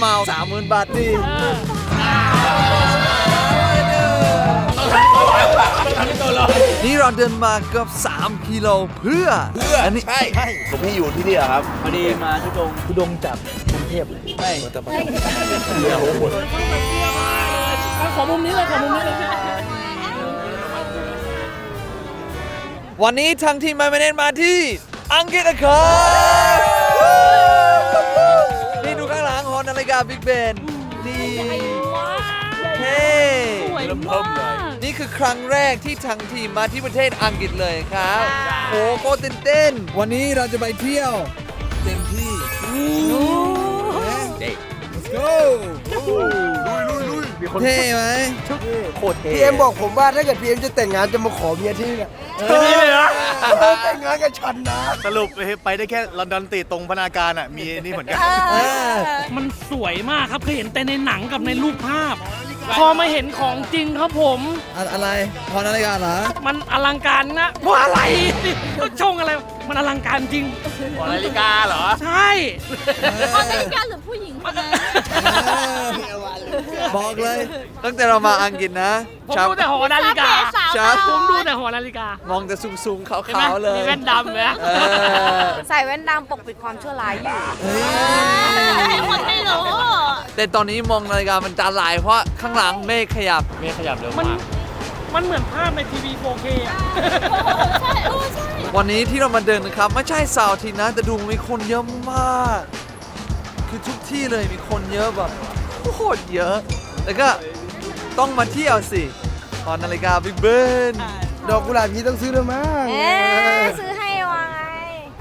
เมาสามหมื่นบาทดีนี่เราเดินมาเกือบ3กิโลเพื่อเพื่ออันนี้ใช่หลวงพี่อยู่ที่นี่เหรอครับพอดีมาทุดงทุดงจากกรุงเทพเลยไม่ขอมุมนี้เลยขอมุมนี้เลยวันนี้ทางทีมมาเมเนนมาที่อังกฤษนะครับ บิ๊กเบนนี่เฮ้สวยมากนี่คือครั้งแรกที่ทางทีมมาที่ประเทศอังกฤษเลยครับโอ้โคตรตื่นเต้นวันนี้เราจะไปเที่ยวเต็มที่ Let's go เท่ไหมโคตรเท่พีเอ็มบอกผมว่าถ้าเกิดพีเอ็มจะแต่งงานจะมาขอเมียที่นี่แหละนี่เลยนะเออแต่งงานกับฉันนะ สรุปไปได้แค่ลอนดอนติดตรงพนาการอะมีนี่เหมือนกันอ่ามันสวยมากครับเคยเห็นแต่ในหนังกับในรูปภาพ พอมาเห็นของจริงครับผม อะอะไรหอนาฬิกาเหรอมันอลังการนะว่าอะไรก็ชงอะไร มันอลังการจริงนาฬิกาเหรอ ใช่นาฬิกาหรือผู้หญิงคนนั้นบอกเลย ตั้งแต่เรามาอังกฤษนะผมชาวดูแต่หอนาฬิกาชาวผมดูแต่หอนาฬิกามองแต่สูงๆขาเห็นไหมวๆเลยมีแว่นดำนะเออใส่แว่นดำปกปิดความชั่วร้ายอยู่ เฮ้ยให้คนไม่รู้ แต่ตอนนี้มองนาฬิกามันจานหลายเพราะข้างหลังเมฆขยับ เมฆขยับเร็วมันมาก มันเหมือนภาพในทีวี 4K อะใช่โอ้ใช่วันนี้ที่เรามาเดินนะครับ ไม่ใช่เสาร์อาทิตย์นะ แต่ดูมีคนเยอะมาก คือทุกที่เลยมีคนเยอะแบบโคตรเยอะ แล้วก็ต้องมาเที่ยวสิหอนาฬิกาบิ๊กเบนดอกกุหลาบนี้ต้องซื้อด้วยมั้ง เอ๊ะซื้อให้วางไง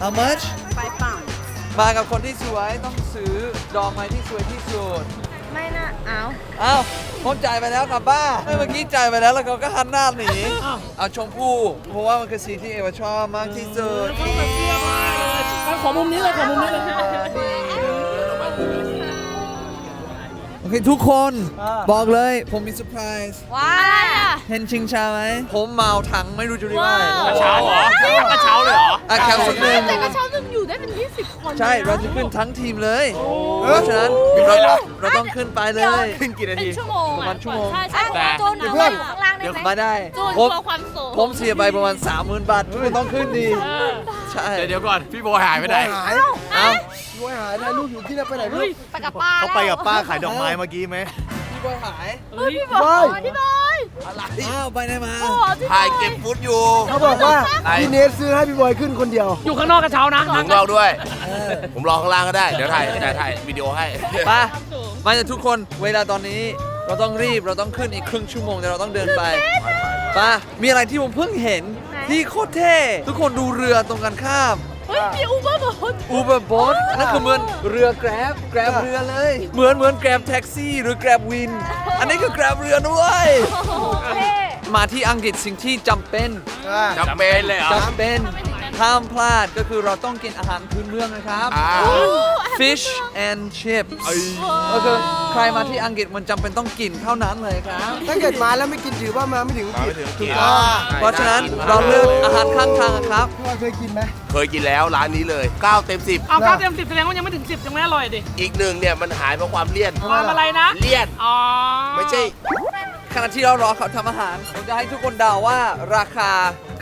How much ไปเปล่ามากับคนที่สวยต้องซื้อ ดอกไม้ที่สวยที่สุด ไม่น่าเอาอ้าวผมจ่ายไปแล้วครับป้าเมื่อกี้จ่ายไปแล้วแล้วเขาก็หันหน้าหนีอ้าวเอาชมพู่เพราะว่ามันคือสีที่เอวาชอบมากที่สุดขอมุมนี้เลยขอมุมนี้เลยโอเคทุกคนบอกเลยผมมีเซอร์ไพรส์ว้า เห็นชิงชาไหมผมเมาถังไม่รู้จะเรียกว่าอะไรกระเช้าเหรอกระเช้าเลยเหรอ อะแคปสุดหนึ่งแต่กระเช้าหนึ่งอยู่ได้เป็น 20 คนใช่เราจะขึ้นทั้งทีมเลยเพราะฉะนั้นเราเราต้องขึ้นไปเลย ขึ้นกี่นาเป็ทีนชั่วโมงประมาณชั่วโมง ใช่ใช่แต่ โจนอยู่ว่าอยู่ข้างล่างได้ไหมมาได้ โจนผมกลัวความสูงผมเสียไปประมาณ 30,000 บาทไม่ต้องขึ้นดี ใช่ เดี๋ยวก่อน พี่โบอยหายไปไหน หาย เอ้า บอยหายนะลูกอยู่ที่นั่นไปไหนลูกไปกับป้าเขาไปกับป้าขายดอกไม้เมื่อกี้ไหมพี่บอยหายเฮ้ยพี่บอยพี่บอยอ้าวไปไหนมา โอ้พี่บถ่าอยยเก็บฟุตอยู่ เขาบอกว่าไหนพี่เนสซื้อให้พี่บอยขึ้นคนเดียว อยู่ข้างนอกกระเช้านะผมรอด้วย ผมรอข้างล่างก็ได้ เดี๋ยวถ่ายเดี๋ยวถ่ายวิดีโอให้ ไปมาจากทุกคนเวลาตอนนี้เราต้องรีบเราต้องขึ้นอีกครึ่งชั่วโมงแต่เราต้องเดินไปไปมีอะไรที่ผมเพิ่งเห็นที่โคตรเท่ทุกคนดูเรือตรงกันข้าม เฮ้ยมีอูเบอร์บอท อูเบอร์บอทนั่นคือเหมือนเรือแกร็บแกร็บเรือเลย เหมือนเหมือนแกร็บแท็กซี่หรือแกร็บวิน อันนี้คือแกร็บเรือด้วยเท่มาที่อังกฤษสิ่งที่จำเป็นจำเป็นเลยเหรอจำเป็น ห้ามพลาดก็คือเราต้องกินอาหารพื้นเมืองนะครับ อ่า fish and chips ก็คือใครมาที่อังกฤษมันจำเป็นต้องกินเท่านั้นเลยครับ ถ้าเกิดมาแล้วไม่กินถือว่ามาไม่ถึงมาผิไม่ดถึงถูกิกนต้องเพราะฉะนั้นเราเลือกอาหารข้างทางครับ พี่บอยเคยกินไหมเคยกินแล้วร้านนี้เลย 9 เต็มเอาเก้าเต็มสิบแสดงว่ายังไม่ถึงสิบยังไม่อร่อยดิ10อีกหนึ่งเนี่ยมันหายเพราะความเลี่ยน ความอะไรนะ เลี่ยน อ๋อไม่ใช่ขณะที่เรารอเขาทำอาหารผมจะให้ทุกคนเดาว่าราคา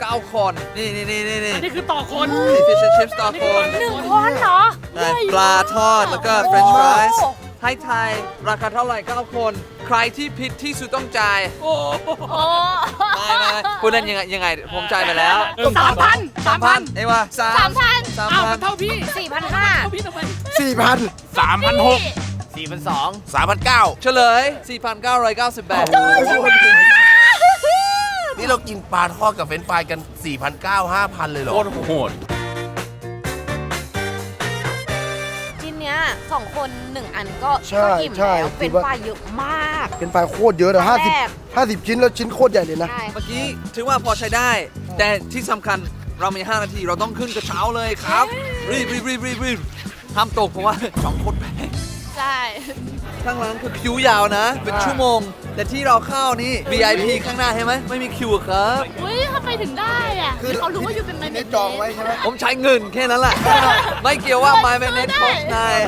9คน นี่นี่นี่นี่นี่อันนี้คือต่อคนนี่ fish and chips ต่อคนหนึ่งคนเหรอได้ปลาทอดแล้วก็ french fries ให้ไทยราคาเท่าไหร่9คน ใครที่ผิดที่สุดต้องจ่ายโอ้โอ้ไม่ไม่ไม่พูดเล่นยังไงยังไง ผมจ่ายไปแล้วสามพันสามพันเอ้ยว่าสาสามมพันสามอ้าวพัมันนเท่าพี่สี่พันห้าเท่าพี่ทำไมสี่พัน3,600 4,200 3,900เฉลย 4,990 บาท นี่เรากินปลาทอดกับเฟรนช์ฟรายกัน 4,900 5,000 เลยเหรอ โคตรโหดชิ้นเนี้ยสองคนหนึ่งอันก็ใช่ก็อิ่มใช่แล้วเป็นถือว่า ปลาเยอะมาก เป็นปลาโคตรเยอะเลยห้าสิบแรก ห้าสิบชิ้นแล้วชิ้นโคตรใหญ่เลยนะ ใช่เมื่อกี้ถือว่าพอใช้ได้ แต่ที่สำคัญเรามี 5 นาทีเราต้องขึ้นกระเช้าเลยครับ รีบรีบรีบรีบรีบห้ามตกเพราะว่าจองโคตรแพงใช่ข้างหลังคือคิวยาวนะ เป็นชั่วโมง แต่ที่เราเข้านี่ VIP ข้างหน้าเห็นไหมไม่มีคิวครับ อุ้ยทำไมถึงได้อะคือเขารู้ว่าอยู่เป็นไมนี่เนจองไว้ใช่ไหมผมใช้เงินแค่นั้นแหละ ไม่เกี่ยวว่า My m a n e t โค้ชนาย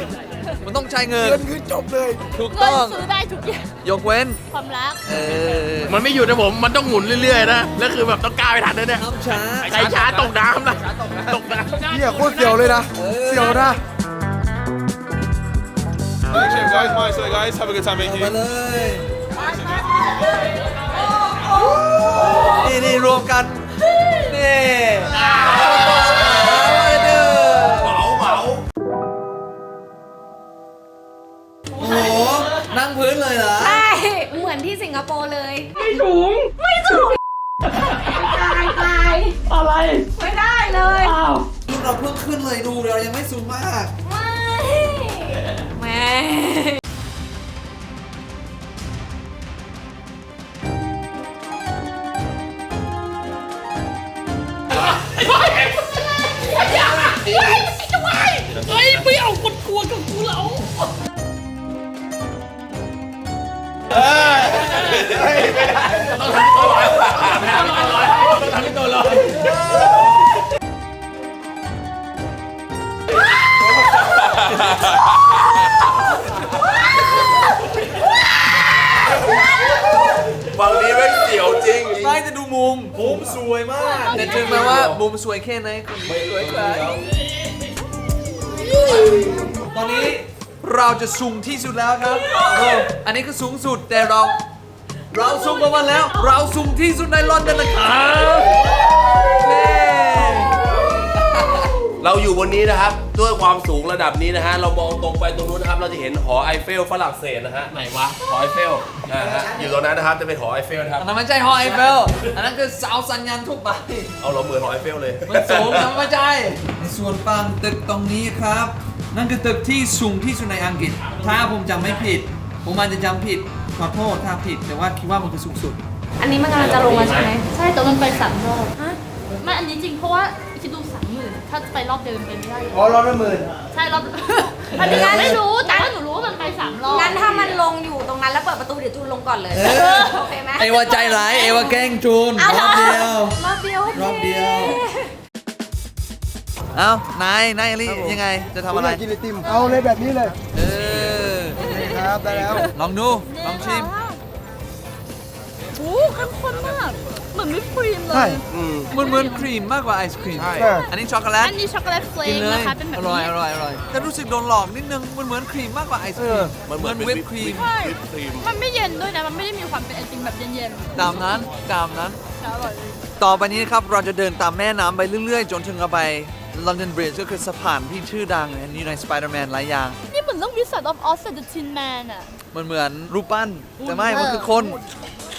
มันต้องใช้เงินเงินคือจบเลยถูกเงินต้องซื้อได้ทุกอย่างยกเว้นความรัก เออมันไม่อยู่นะผม มันต้องหมุนเรื่อยๆนะ แล้วคือแบบต้องก้าวไปทันด้วยเนี่ยน้ำช้าใครช้าตกน้ำนะตกน้ำ เนี่ยโคตรเสียวเลยนะเสียวนะ guys, nice, so guys, have a good time, thank มา you. เลย นี่นี่รวมกันนี่เหมาเหมาโอ้โหนั่งพื้นเลยเหรอ ใช่เหมือนที่สิงคโปร์เลย ไม่สูงไม่สูงตายตายอะไร ไม่ได้เลยอ้าวเราเพิ่งขึ้นเลยดูเรายังไม่สูงมาก ไม่แม่ ไม่เอาคนกลัวกับกูแล้วบางนี้ไม่เสียวจริง ไม่จะดูมุม มุมสวยมาก แต่ถึงแม้ว่ามุมสวยแค่ไหนคนนี้สวยกว่า ตอนนี้เราจะสูงที่สุดแล้วครับอ้อันนี้ก็สูงสุดแต่เรา เราสูงกว่าวันแล้ว เราสูงที่สุดในลอนดอนนะครับ เราอยู่บนนี้นะครับ ด้วยความสูงระดับนี้นะฮะ เรามองตรงไปตรงนู้นนะครับ เราจะเห็นหอไอเฟลฝรั่งเศสนะฮะ ไหนวะหอไอเฟลนะฮะ อยู่ตรงนั้นนะครับ จะเป็นหอไอเฟลนะครับอันนั้นไม่ใช่ฮอไอเฟล อันนั้นคือเสาสัญญาณทั่วไปเอาเราเหมือนหอไอเฟลเลย มันสูงนะไม่ใช่ในส่วนปังตึกตรงนี้ครับ นั่นคือตึกที่สูงที่สุดในอังกฤษ ถ้าผมจำไม่ผิด ผมอาจจะจำผิด ขอโทษถ้าผิด แต่ว่าคิดว่ามันคือสูงสุด อันนี้มันกำลังจะลงมาใช่ไหมใช่แต่มันไปสามรอบไม่อันนี้จริงเพราะว่า ถ้าไปรอบเดิมเป็นไม่ได้เลยอ๋อร้อยละหมื่นใช่รอบอันนี้ไม่รู้แต่ว่าหนูรู้ว่ามันไปสามรอบงั้นถ้ามันลงอยู่ตรงนั้นแล้วเปิดประตูเดี๋ยวจูนลงก่อนเลยเออโอเคไหมเอวาใจร้ายเอวาแกล้งจูนเอารอบเดียว รอบเดียวโครอบเดียว เอ้านายนายอลิยังไง จะทำอะไรผมยากกินไอติม เอาเลยแบบนี้เลย เออนี่ครับได้แล้ว ลองดู ลองชิมโอ้เข้มข้นมากเห มือนวิปครีมเลใช่ยมันเหมือนครีมมากกว่าไอศครีม ใช่ ใช่ อันนี้ช็อกโกแลต อันนี้ช็อกโกแลตเฟลกินกเลยนะคะเป็นแบบอร่อยนี้อร่อยอร่อยแต่รู้สึกโดนหลอกนิดนึง มันเหมือนครีมมากกว่าไอศครีมมันเหมือนเป็นวิปวิปครีม ใช่วิปครีม มันไม่เย็นด้วยนะ มันไม่ได้มีความเป็นไอติมแบบเย็นตามนั้น ตามนั้นๆแต่อร่อยเลยต่อไปนี้นะครับ เราจะเดินตามแม่น้ำไปเรื่อยๆ จนถึงเราไป London Bridge ก็คือสะพานที่ชื่อดังนี่ใน Spider-Man หลายอย่าง นี่เหมือนเรื่อง Wizard of Oz แต่ The Tin Man อะ มันเหมือนรูปปั้นแต่ไม่ มันคือคนเ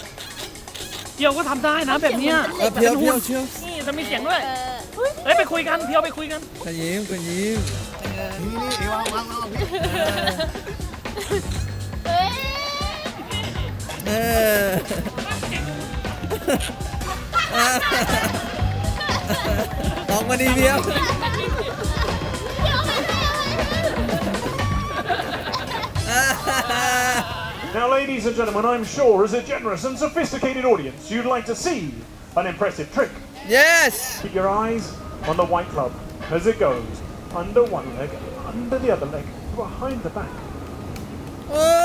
พียวก็ทำได้นะแบบเนี้ยเออเพียวเพียวเชียวนี่จะมีเสียงด้วยเออเฮ้ยเฮ้ยไปคุยกันเพียวไปคุยกันขยิ้มขยิ้มเอ้ยเออออกมาดีเพียว Now, ladies and gentlemen, I'm sure as a generous and sophisticated audience, you'd like to see an impressive trick. yes Keep your eyes on the white club as it goes under one leg, under the other leg, behind the back. เ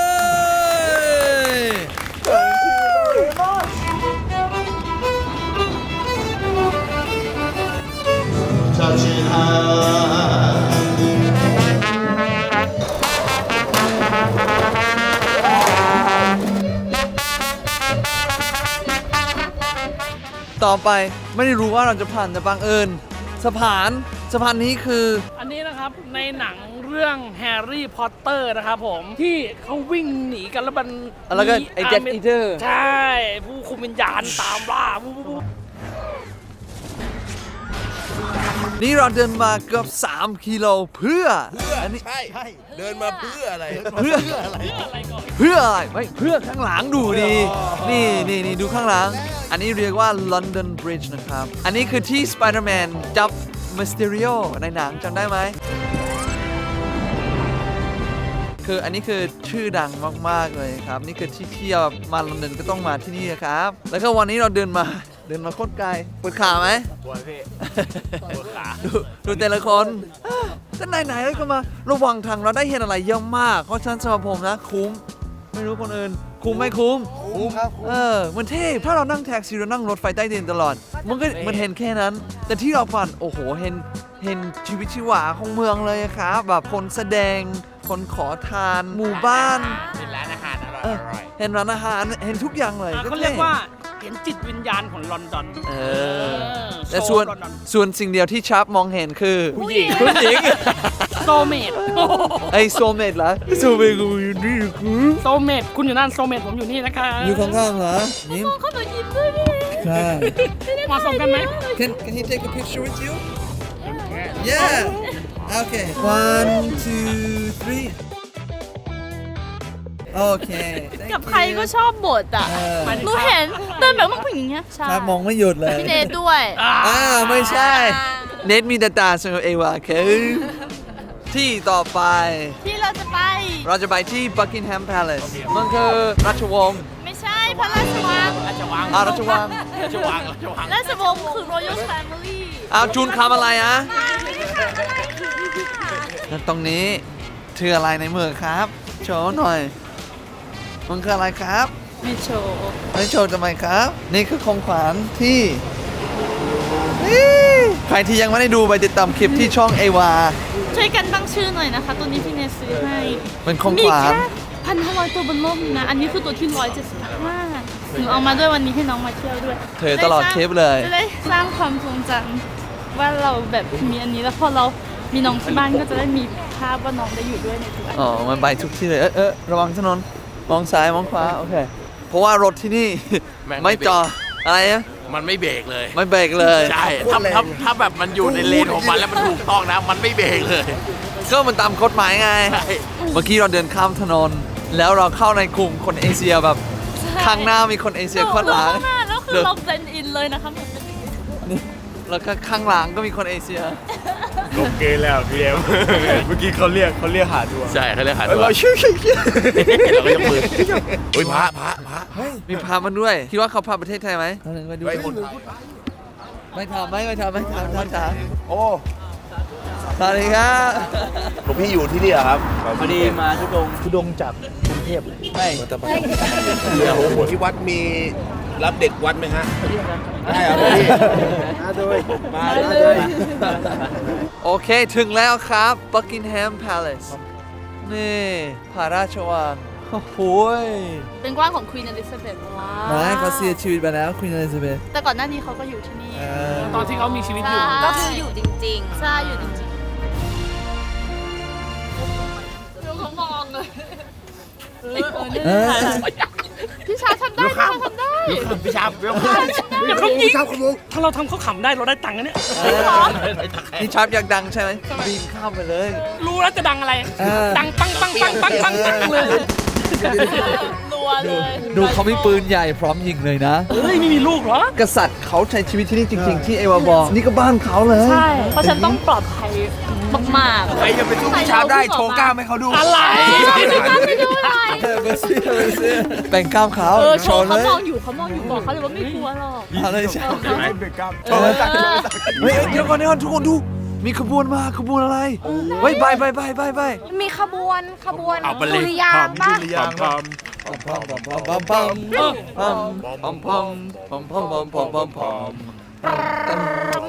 ต่อไปไม่ได้รู้ว่าเราจะผ่านแต่บังเอิญสะพานสะพานนี้คือ อันนี้นะครับในหนังเรื่องแฮร์รี่พอตเตอร์นะครับผมที่เขาวิ่งหนีกันแล้วมันแล้วก็มีไอ้ Death าร์ม Eater ใช่ ผู้คุมวิญญาณตามล่าวู้วู้วู้ นี่เราเดินมาเกือบ 3 กิโลเพื่ออันนี้ ใช่เดินมาเพื่ออะไรเพื่ออะไรเพื่ออะไรไม่เพื่อข้างหลังดูดีนี่นี่นี่ดูข้างหลัง อันนี้เรียกว่า London Bridge นะครับ อันนี้คือที่ Spider-Man จับ Mysterio ในหนังจำได้ไหมคืออันนี้คือชื่อดังมาก ๆ เลยครับ นี่คือที่เที่ยวมาลอนดอนก็ต้องมาที่นี่นะครับ แล้วก็วันนี้เราเดินมา เดินมาโคตรไกลปวดขาไหมปวดพี่ปวดขาดูดูแต่ละคนแต่ไหนๆแล้วก็มาระหว่างทางเราได้เห็นอะไรเยอะมาก เพราะฉะนั้นสำหรับผมนะคุ้ม ไม่รู้คนอื่น คุ้มไม่คุ้ม คุ้มครับเออมันเท่ถ้าเรานั่งแท็กซี่เรานั่งรถไฟใต้ดินตลอด มันก็มันเห็นแค่นั้น แต่ที่เราฝันโอ้โหเห็นเห็นชีวิตชีวาของเมืองเลยครับแบบคนแสดง คนขอทาน หมู่บ้าน เป็นร้านอาหารอร่อยเออเห็นร้านอาหารเห็นทุกอย่างเลยเขาท่เรียกว่า เห็นจิตวิญญาณของลอนดอนเอเอออแต่ส่วนโซลอนดอนส่วนสิ่งเดียวที่ชาร์ปมองเห็นคือผู้หญิงผู้หญิงโซเมดไอโซเมดเหรอโซเมดกูอยู่นี่กูโซเมดคุณอยู่นั่นโซเมดผมอยู่นี่นะคะอยู่ข้างๆเหรอยิ้มเขามายิ้มด้วยดิใช่เหมาะสมกันไหม Can Can he take a picture with you? Yeah. Okay. One, two, three. Okay. Thank กับใครก็ you. ชอบบทอะเออ หนูเห็นเดินแบบมันผู้หญิงเงี้ยใช่ครับมองไม่หยุดเลยพี่เนทด้วย อ่าไม่ใช่ เน็ตมีแต่ตาสำหรับเอวาคือที่ต่อไป ที่เราจะไป เราจะไปที่ Buckingham Palace มันคือราชวงศ์ไม่ใช่พระราชวังราชวังอ่าราชวังราชวังราชวังราชวงศ์คือ Royal Family เอาจูนคำอะไรอะแล้วตรงนี้ถืออะไรในมือครับ โชว์หน่อย มันคืออะไรครับมีโชว์ไม่โชว์ทำไมครับ นี่คือของขวัญที่นี่ใครที่ยังไม่ได้ดูไปติดตามคลิปที่ช่องเอวาช่วยกันตั้งชื่อหน่อยนะคะ ตัวนี้พี่เนทซื้อให้เป็นของมีขวัญแค่พันห้าร้อยตัวบนโลกนี้นะ อันนี้คือตัวที่ร้อยเจ็ดสิบห้าหนูเอามาด้วยวันนี้ให้น้องมาเที่ยวด้วย เธอตลอดคลิปเลยจะได้สร้างความทรงจำว่าเราแบบมีอันนี้แล้วพอเรามีน้องที่บ้านก็จะได้มีภาพว่าน้องได้อยู่ด้วยในทุกอันอ๋อมันไปทุกที่เลยเออเออระวังถนน มองซ้ายมองขวาโอเค เพราะว่ารถที่นี่ แม่งไม่ไม่จออะไรนะมันไม่เบรกเลย ไม่เบรกเลย ใช่ถ้าถ้าถ้าแบบมันอยู่ในเลนของมันแล้วมันถูกต้องนะ มันไม่เบรกเลย ก็มันตามกฎหมายไง ใช่ เมื่อกี้เราเดินข้ามถนน แล้วเราเข้าในกลุ่มคนเอเชียแบบ ข้างหน้ามีคนเอเชียข้างหลัง ข้างหน้าแล้วคือเราเซนอินเลยนะคะเหมือนเป็น แล้วก็ข้างหลังก็มีคนเอเชีย โอเคแล้วพี่เอ็มเมื่อกี้เขาเรียกเขาเรียกหาตัวใช่เขาเรียกหาตัวเราชื่อชื่อชื่อเราก็ยกมือโอ้ยพระพระพระมีพามันด้วย คิดว่าเขาพาประเทศไทยไหมไปดูไว้คนไทยไม่ทำไหมไม่ทำไม่ทำท่านจ๋าโอ้สวัสดีครับหลวงพี่อยู่ที่นี่เหรอครับพอดีมาทุดงทุดงจากกรุงเทพเลยไม่เดี๋ยวที่วัดมี รับเด็กวัดไหมฮะได้ครับพี่มาด้วย มาเลยโอเค ถึงแล้วครับ Buckingham Palace นี่ พระราชวังโอ้โหยเป็นกว้างของ Queen Elizabeth ว้าวไม่เขาเสียชีวิตไปแล้ว Queen Elizabeth แต่ก่อนหน้านี้เขาก็อยู่ที่นี่ ตอนที่เขามีชีวิตอยู่ ก็คืออยู่จริงใช่ อยู่จริงๆดูเขามองเลยเออ พี่ชาทำได้พี่ชาทำได้พี่ชาบเดี๋ยวเขายิงถ้าเราทำเขาขำได้เราได้ตังค์นะเนี่ยนี่ชาร์ปอยากดังใช่ไหมบินข้ามไปเลย รู้แล้วจะดังอะไรเออดังปังปังปังปังปังปังเลยรัวเลย ดูเขามีปืนใหญ่พร้อมยิงเลยนะเฮ้ยไม่มีลูกเหรอกษัตริย์เขาใช้ชีวิตที่นี่จริง ๆ ที่เอวาบอกนี่ก็บ้านเขาเลย ใช่ เพราะฉันต้องปลอดภัย มากๆใครจะไปสู้พี่ชาร์ปได้โชว์กล้ามให้เขาดูอะไรไม่ดูอะไรเออเบอร์ซี่เบอร์ซี่แบ่งข้ามเขาเออโชว์เลเขายมองอยู่เขามองอยู่บอกเขาเลยว่าไม่กลัวหรอกเอาเลยใช่เบรกกล้ามเออเฮ้ยเดี๋ยวก่อนเดี๋ยวก่อนทุกคนดูมีขบวนมาขบวนอะไรเฮ้ยไปไปไปไปไปๆมีขบวนขบวนเอาไปเลยดุริยางค์ปะปัมปัมปัมปัมปัมปัมปัมปัมปัมปัมปัมปัมปัม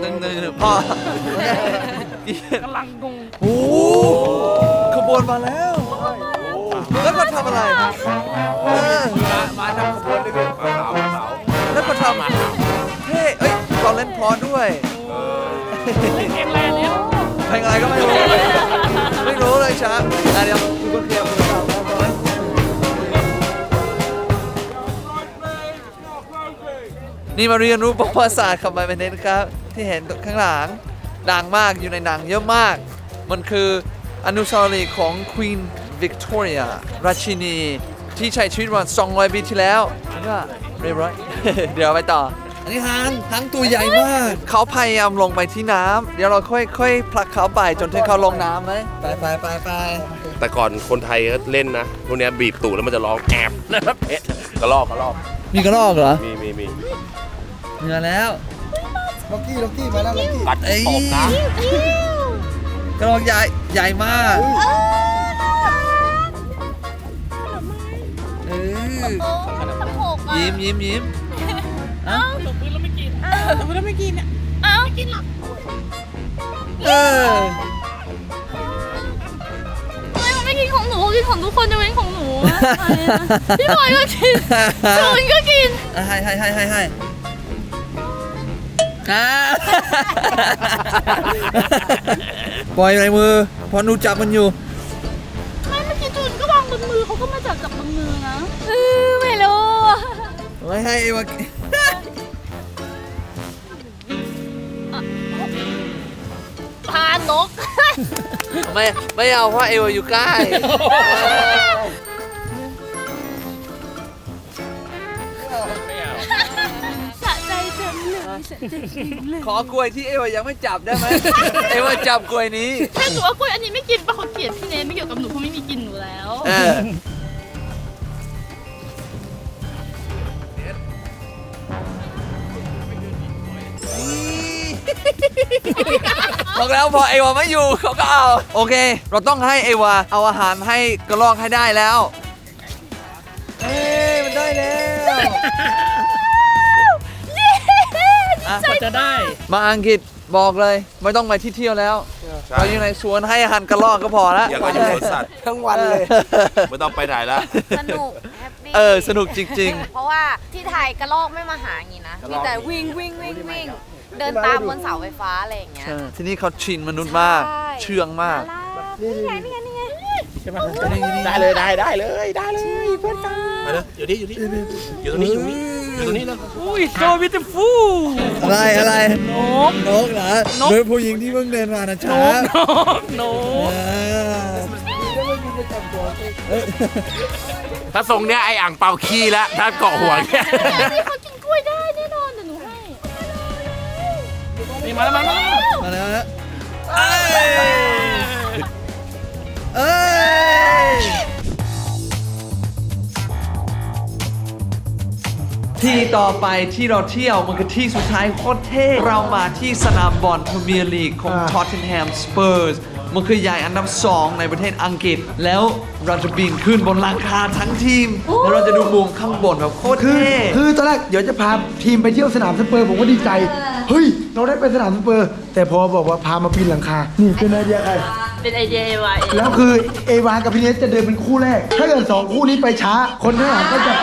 ตึงตึงพ่อกำลังงง โอ้ขบวนมาแล้วแล้วก็ทำอะไรเออมาทำขบวนด้วยกันมาขาวมาขาวแล้วก็ทำเฮ้ยเอ้ยเราเล่นพอด้วยเล่นเกมแรงแล้วเพลงอะไรก็ไม่รู้ไม่รู้เลยช้าอะเดี๋ยวทุกคนเคลียร์มือก่อนนี่มาเรียนรู้ประวัติศาสตร์ขับไปเป็นเน้นครับ ที่เห็นข้างหลังดังมากอยู่ในหนังเยอะมาก มันคืออนุสาวรีย์ของ Queen Victoria ราชินีที่ใช้ชีวิตมา200 ปีที่แล้วแล้วก็เรียบร้อย เดี๋ยวไปต่อ อันนี้หางหางตัวใหญ่มาก เขาพยายามลงไปที่น้ำเดี๋ยวเราค่อยค่อยผลักเขาไปจนถึงเขาลงน้ำไหมไปไปไปไปแต่ก่อนคนไทยก็เล่นนะพวกเนี้ยบีบตูดแล้วมันจะร้องแอบนะครับเอ๊ะกระลอกกระลอกมีกระรอกเหรอมีมีมีเหนือแล้ว ล็อกกี้ล็อกกี้มาแล้วล็อกกี้ กัดเอ้ยตบนะ กระรอกใหญ่ใหญ่มาก เออโอ้ทำหกอะยิ้มยิ้มยิ้มเอ้าตบมือแล้วไม่กินเอ้าตบมือแล้วไม่กินอะเอ้ากินหรอกเออไม่มันไม่กินของหนูกินของทุกคนจะเป็นของหนูอะพี่บอยก็กินจูนก็กินอะให้ให้ให้ให้ให้อ่า ปล่อยในมือเพอหนูจับมันอยู่ ไม่เมื่อกี้จูนก็วางบนมือเขาก็มาจับจับบนมือนะเออไม่รู้อะไม่ให้เอวาพานก ไม่ไม่เอาเพราะเอวาอยู่ใกล้ เลยสะใจจริงเลยขอกล้วยที่เอวายังไม่จับได้ไหม เอวาจับกล้วยนี้ ถ้าหนูว่ากล้วยอันนี้ไม่กินปะเขาเกลียดพี่เนทไม่เกี่ยวกับหนูเขาไม่มีกินหนูแล้ว เออบอกแล้วพอเอวาไม่อยู่เขาก็เอา โอเค เราต้องให้เอวาเอาอาหารให้กระรอกให้ได้แล้ว เอ้ยมันได้แล้ว อะกว่าจะได้ มาอังกฤษบอกเลย ไม่ต้องไปที่เที่ยวแล้วเราอยู่ในสวนให้อาหารกระรอกก็พอแล้วอย่างก็อยู่สวนสัตว์ทั้งวันเลย ไม่ต้องไปไหนละ สนุกแฮปปี้เออสนุกจริง เพราะว่าที่ไทยกระลอกไม่มาหาอย่างนี้นะ มีแต่วิ่งวิ่งวิ่งวิ่งเดินตามบนเสาไฟฟ้าอะไรอย่างเงี้ย ๆ ที่นี่เขาชินมนุษย์มาก ใช่ เชื่องมากนี่ไงนี่ไงนี่ไงได้เลยได้ได้เลยได้เลยเพื่อนกันมาเลยอยู่นี่อยู่นี่อยู่ตรงนี้อยู่นี่อยู่ ตรงนี้แล้วอุ้ยโซบิทฟูอะไรอะไรนกนกเหรอนก โดยผู้หญิงที่เพิ่งเดินมานะนช้ากนกนกถ้าทรงเนี้ยไอ้อ่างเปาขี้แล้วถ้าเกาะหัวเนี่ยนี่เขากินกล้วยได้แน่นอนเดี๋ยวหนูให้นี่มาแล้วมาแล้วมาแล้วนะเอ้ยเอ้ย ที่ต่อไปที่เราเที่ยวมันคือที่สุดท้ายโคตรเท่เรามาที่สนามบอลพรีเมียร์ลีกของอ่า ท็อตเทนแฮมสเปอร์สมันคือใหญ่อันดับ2ในประเทศอังกฤษ แล้วเราจะบินขึ้นบนหลังคาทั้งทีม แล้วเราจะดูมุมข้างบนแบบโคตรคือเท่คือตอนแรกเดี๋ยวจะพาทีมไปเที่ยวสนามสเปอร์ผมก็ดีใจ เฮ้ย เราได้ไปสนามสเปอร์ แต่พอบอกว่าพามาปีนหลังคา นี่เป็นไอเดียใคร เป็นไอเดียเอวาเองแล้วคือเอวากับพี่เนสจะเดินเป็นคู่แรก ถ้าเกิดสองคู่นี้ไปช้า คนข้างหลังก็จะ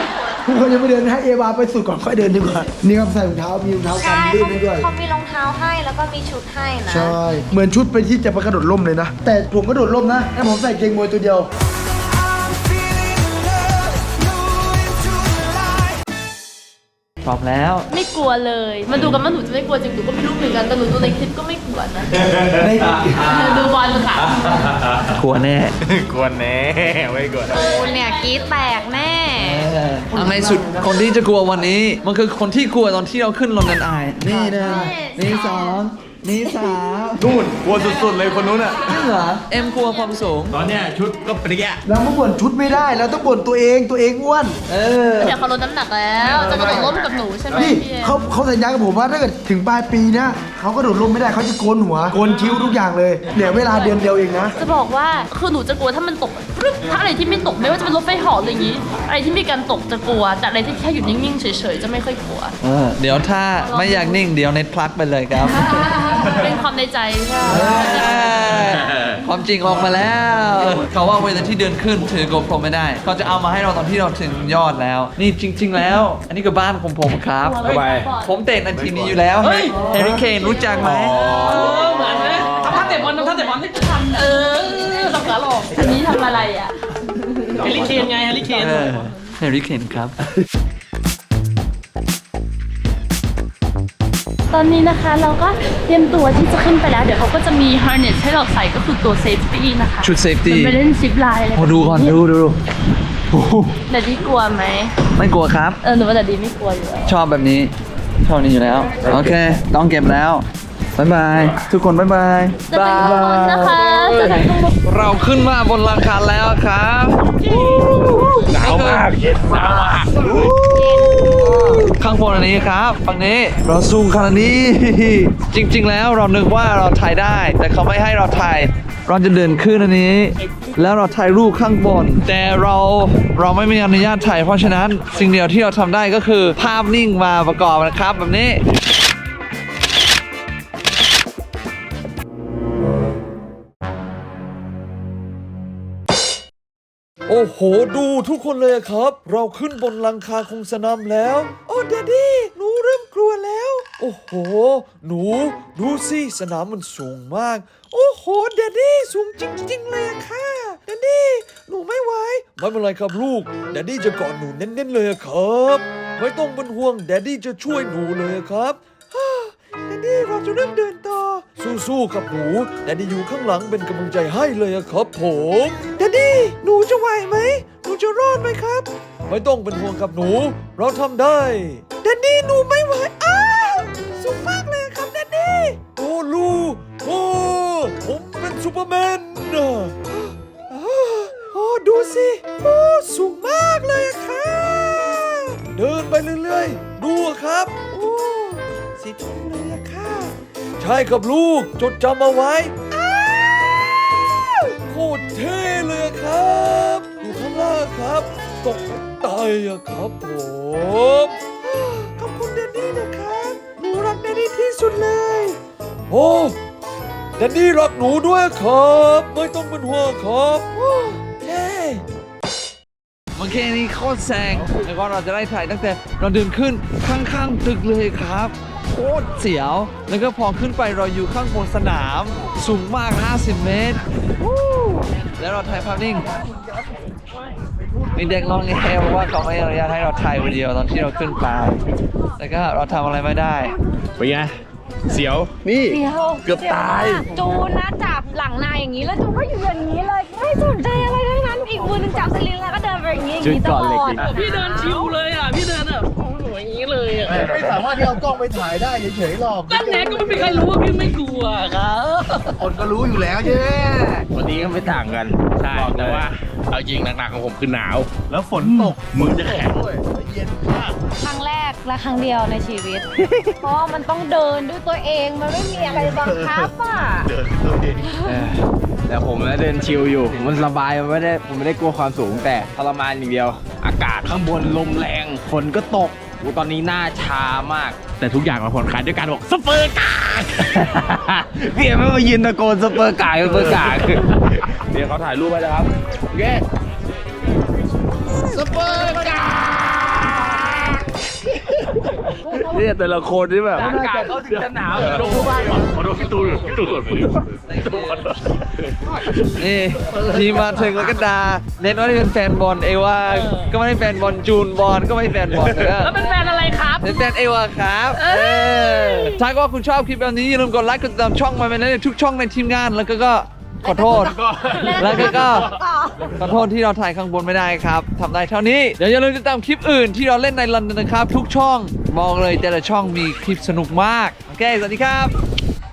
ทุกคนจะไม่เดินให้เอวาไปสุดก่อนค่อยเดินดีกว่า นี่ครับใส่รองเท้า มีรองเท้ากันใช่ลื่นให้ด้วย เขามีรองเท้าให้แล้วก็มีชุดให้นะ ใช่ เหมือนชุดไปที่จะไปกระโดดร่มเลยนะ แต่ผมกระโดดร่มนะแต่ผมใส่เกงมวยตัวเดียว พร้อมแล้ว ไม่กลัวเลย มาดูกันว่าหนูจะไม่กลัวจริงหนูก็ไม่รู้เหมือนกันแต่หนูดูในคลิปก็ไม่กลัวนะดูบอลค่ะกลัวแน่ กวนแน่ไม่กวนคุณเนี่ยกรีดแตกแน่อัน ในสุดคนที่จะกลัววันนี้ มันคือคนที่กลัวตอนที่เราขึ้นลอนดอนไอาย นี่หนึ่งนี่สองนี่สามนู่นกลัวสุดๆเลยคนนู้นอะจริงเหรอเอ็มกลัวความสูง ตอนเนี้ยชุดก็เปรี้ยเราก็บ่นชุดไม่ได้เราต้องบ่นตัวเองตัวเองอ้วนเออเดี๋ยวเขาลดน้ำหนักแล้วจะกระโดดร่มกับหนูใช่ไหมนี่พี่เขาเขาสัญญากับผมว่าถ้าเกิดถึงปลายปีเนี้ยเขาก็โดดร่มไม่ได้เขาจะโกนหัวโกนคิ้วทุกอย่างเลยเหลือเวลาเดือนเดียวเองนะจะบอกว่าคือหนูจะกลัวถ้ามันตกปึ๊บ ถ้าอะไรที่ไม่ตกไม่ว่าจะเป็นรถไฟเหาะอะไรอย่างนี้ อะไรที่มีการตกจะกลัว แต่อะไรที่แค่อยู่นิ่งๆเฉยๆจะไม่ค่อยกลัว เออเดี๋ยวถ้าไม่อยากนิ่งเดี๋ยวเน็ตพลักไปเลยครับ เป็นความในใจใช่เออความจริงออกมาแล้ว เขาว่าเวลาที่เดินขึ้นถือ GoPro ไม่ได้ เขาจะเอามาให้เราตอนที่เราถึงยอดแล้ว นี่จริง ๆ แล้ว อันนี้คือบ้านของผมครับเข้าไปผมเตะในทีมนี้อยู่แล้วเฮริเคนรู้จักไหมเหมือนนะทำท่า เตะบอลทำท่าเตะบอลที่ทำเออสับขาหลอกอันนี้ทำอะไรอะแฮร์รี่เคนไงแฮร์รี่เคนเออเฮริเคนครับ ตอนนี้นะคะเราก็เตรียมตัวที่จะขึ้นไปแล้ว เดี๋ยวเขาก็จะมี harness ให้เราใส่ก็คือตัว safety นะคะชุด safety มันไปเล่นซิปไลน์อะไรโอ้ดูก่อนดูดูดูโอ้โหแต่ดีกลัวไหมไม่กลัวครับ เออหนูว่าแต่ดีไม่กลัวอยู่แล้วชอบแบบนี้ชอบนี้อยู่แล้ว โอเค ต้องเก็บแล้ว บายบาย ทุกคนบายบายจะเป็นข้างบนนะคะจะเป็นข้างบนเราขึ้นมาบนหลังคาแล้วครับหนาวมากเย็นหนาวมากข้างบนอันนี้ครับฝั่งนี้เราสูงขนาดนี้ จริง ๆ แล้วเรานึกว่าเราถ่ายได้ แต่เขาไม่ให้เราถ่ายเราจะเดินขึ้นอันนี้ แล้วเราถ่ายรูปข้างบน แต่เราเราไม่มีอนุญาตถ่ายเพราะฉะนั้น สิ่งเดียวที่เราทำได้ก็คือภาพนิ่งมาประกอบนะครับแบบนี้ อ้โห ดูทุกคนเลยครับ เราขึ้นบนหลังคาของสนามแล้ว โอ้เดดดี้หนูเริ่มกลัวแล้ว โอ้โห หนู ดูสิสนามมันสูงมาก โอ้โหเดดดี้สูงจริง ๆ เลยอะค่ะเดดดี้หนูไม่ไหวไม่เป็นไรครับลูกเดดดี้จะกอดหนูแน่นๆเลยอะครับ ไม่ต้องเป็นห่วงเดดดี้จะช่วยหนูเลยครับแดดดี้เราจะเริ่มเดินต่อ สู้ๆครับหนูแดดดี้อยู่ข้างหลังเป็นกำลังใจให้เลยอะครับผม ดดดี้ หนูจะไหวไหม หนูจะรอดไหมครับ ไม่ต้องเป็นห่วงครับหนู เราทำได้แดดดี้หนูไม่ไหวอ้าวสูงมากเลยครับแดดดี้โอ้ลูกโอ้ผมเป็นซูเปอร์แมนนะอ้าวโอ้ดูสิโอ้สูงมากเลยอะครับ เดินไปเรื่อยๆ ดูอะครับ โอ้สีทองเลยอะค่ะ ใช่ครับลูกจดจำเอาไว้อ้าว ตกตายอะครับผมอ้าวขอบคุณแดนนี่นะครับหนูรักแดนนี่ที่สุดเลย โอ้แดนนี่รักหนูด้วยครับ ไม่ต้องเป็นห่วงครับโอ้เย้มันแค่นี้โคตรแซงแล้วก็เราจะได้ถ่ายตั้งแต่เราเดินขึ้นข้างๆตึกเลยครับโคตรเสียว แล้วก็พอขึ้นไปเราอยู่ข้างบนสนาม สูงมาก 50 เมตรวู้แล้วเราถ่ายภาพนิ่ง มีเด็กร้องแงบอกว่าเขาไม่อนุญาตให้เราถ่ายวิดีโอตอนที่เราขึ้นไปแล้วก็เราทำอะไรไม่ได้เป็นไงเสียว นี่เดี๋ยวเกือบตาย จูนนะจับหลังนายอย่างนี้แล้วจูนก็อยู่อย่างนี้เลย ไม่สนใจอะไรทั้งนั้น อีกมือนึงจับสลิงแล้วก็เดินไปอย่างนี้อย่างนี้ตลอดพี่เดินชิวเลยอะ พี่เดิน ไม่สามารถที่เอากล้องไปถ่ายได้เฉยๆหรอกนั่นแหละก็ไม่มีใครรู้ว่าพี่ไม่กลัวครับคนก็รู้อยู่แล้วใช่ไหมวันนี้ก็ไม่ต่างกันใช่แต่ว่าเอาจริงหนักๆของผมคือหนาว แล้วฝนตกมือจะแข็งเย็นมากครั้งแรกและครั้งเดียวในชีวิต เพราะว่ามันต้องเดินด้วยตัวเองมันไม่มีอะไรบังคับอะเดินตัวเองแต่ผมนะเดินชิลอยู่ มันสบายมันไม่ได้ผมไม่ได้กลัวความสูงแต่ทรมานอย่างเดียว อากาศข้างบนลมแรงฝนก็ตก อูตอนนี้หน้าชามาก แต่ทุกอย่างมาผ่อนคลายด้วยการบอกสเปอร์กาพี่เอ็มไม่มายืนตะโกนสเปอร์กาสเปอร์กาเดี๋ยวเขาถ่ายรูปไว้แล้วครับโอเคสเปอร์กา เนี่ยแต่ละคนที่แบบอากาศเขาถึงจะหนาวลงบ้านก่อนขอโทษพี่ตูนพี่ตูนก่อนพี่ตูนนี่ทีมมาถึงแล้วก็ดาเน็ตว่าได้เป็นแฟนบอลเอวาก็ไม่ได้แฟนบอลจูนบอลก็ไม่ได้แฟนบอลนะแล้วเป็นแฟนอะไรครับเป็นแฟนเอวาครับเออถ้าก็ว่าคุณชอบคลิปแบบนี้อย่าลืมกดไลค์กดติดตามช่องมาเป็นในทุกช่องในทีมงานแล้วก็ก็ขอโทษ แล้วก็ก็ขอโทษที่เราถ่ายข้างบนไม่ได้ครับทำได้เท่านี้ เดี๋ยวอย่าลืมติดตามคลิปอื่นที่เราเล่นในลอนดอนนะครับ ทุกช่อง บอกเลยแต่ละช่องมีคลิปสนุกมาก โอเค สวัสดีครับ